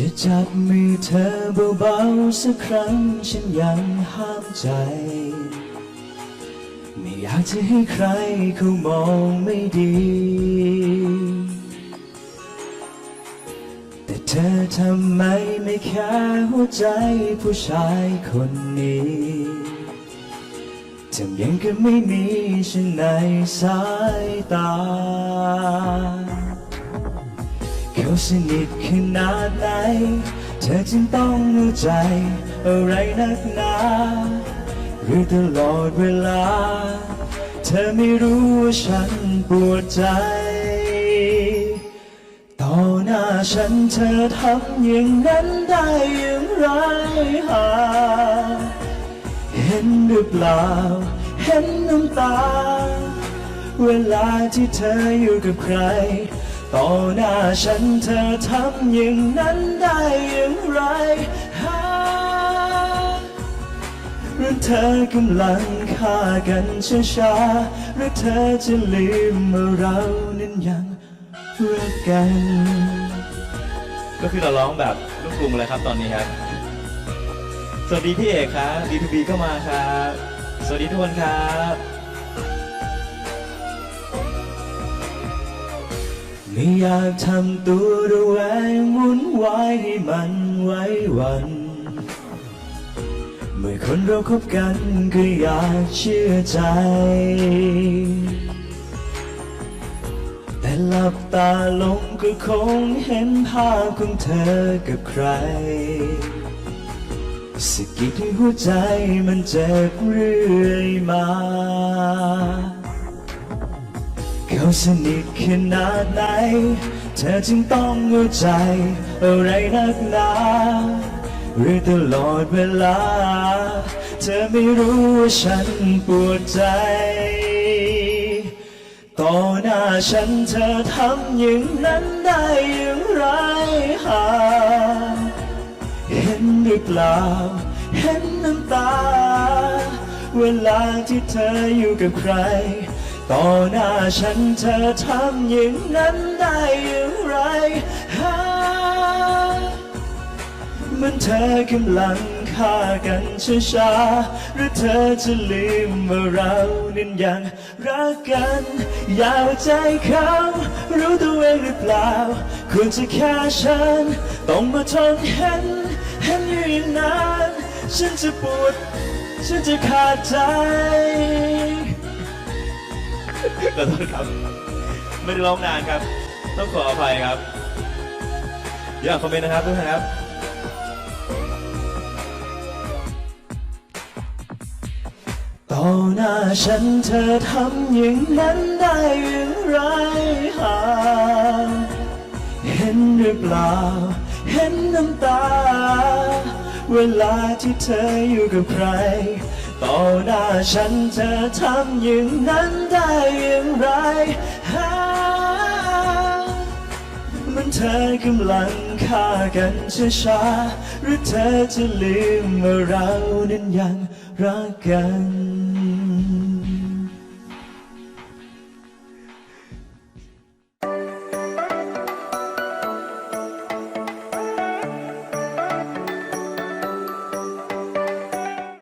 จะจับมือเธอเบาๆสักครั้งฉันยังห้ามใจ ไม่อยากจะให้ใครเขามองไม่ดี แต่เธอทำไมไม่แค่หัวใจผู้ชายคนนี้ทำยังก็ไม่มีฉันในสายตา เขาสนิทขนาดไหน เธอจึงต้องรู้ใจ อะไรนักหนาหรือตลอดเวลา เธอไม่รู้ว่าฉันปวดใจ ต่อหน้าฉันเธอทำอย่างนั้นได้อย่างไรหาเห็นหรือเปล่า เห็นน้ำตา เวลาที่เธออยู่กับใคร ต่อหน้าฉันเธอทำอย่างนั้นได้อย่างไรฮะหรือเธอกำลังฆ่ากันช้าๆหรือเธอจะลืมว่าเรานั้นยังรักกัน ก็คือเราร้องแบบลูกกรุงเลยครับตอนนี้ครับ สวัสดีพี่เอกครับดีทูบีก็มาครับ สวัสดีทุกคนครับ ไม่อยากทำตัวระแวงวุ่นวายให้มันไว้วัน เมื่อคนเราคบกันก็อยากเชื่อใจ แต่หลับตาลงก็คงเห็นภาพของเธอกับใครสกิดให้หัวใจมันเจ็บเรื่อยมา เขาสนิทขนาดไหน เธอจึงต้องรู้ใจอะไรนักหนาหรือตลอดเวลา เธอไม่รู้ว่าฉันปวดใจ ต่อหน้าฉันเธอทำอย่างนั้นได้อย่างไรหาเห็นหรือเปล่า เห็นน้ำตา เวลาที่เธออยู่กับใคร ต่อหน้าฉันเธอทำอย่างนั้นได้อย่างไรฮะมันเธอกำลังฆ่ากันช้าๆหรือเธอจะลืมว่าเรานั้นยังรักกัน อยากใจเขารู้ตัวเองหรือเปล่าควรจะแค่ฉัน ต้องมาทนเห็นเห็นอยู่อย่างนั้น ฉันจะปวด ฉันจะขาดใจ ขอโทษครับ ไม่ได้ร้องนานครับ ต้องขออภัยครับอยากคอมเมนต์นะครับทุกท่านครับต่อหน้าฉันเธอทำอย่างนั้นได้อย่างไรหาเห็นหรือเปล่า เห็นน้ำตา เวลาที่เธออยู่กับใคร ต่อหน้าฉันเธอทำอย่างนั้นได้อย่างไรหามันเธอกำลังฆ่ากันช้าๆหรือเธอจะลืมว่าเรานั้นยังรักกัน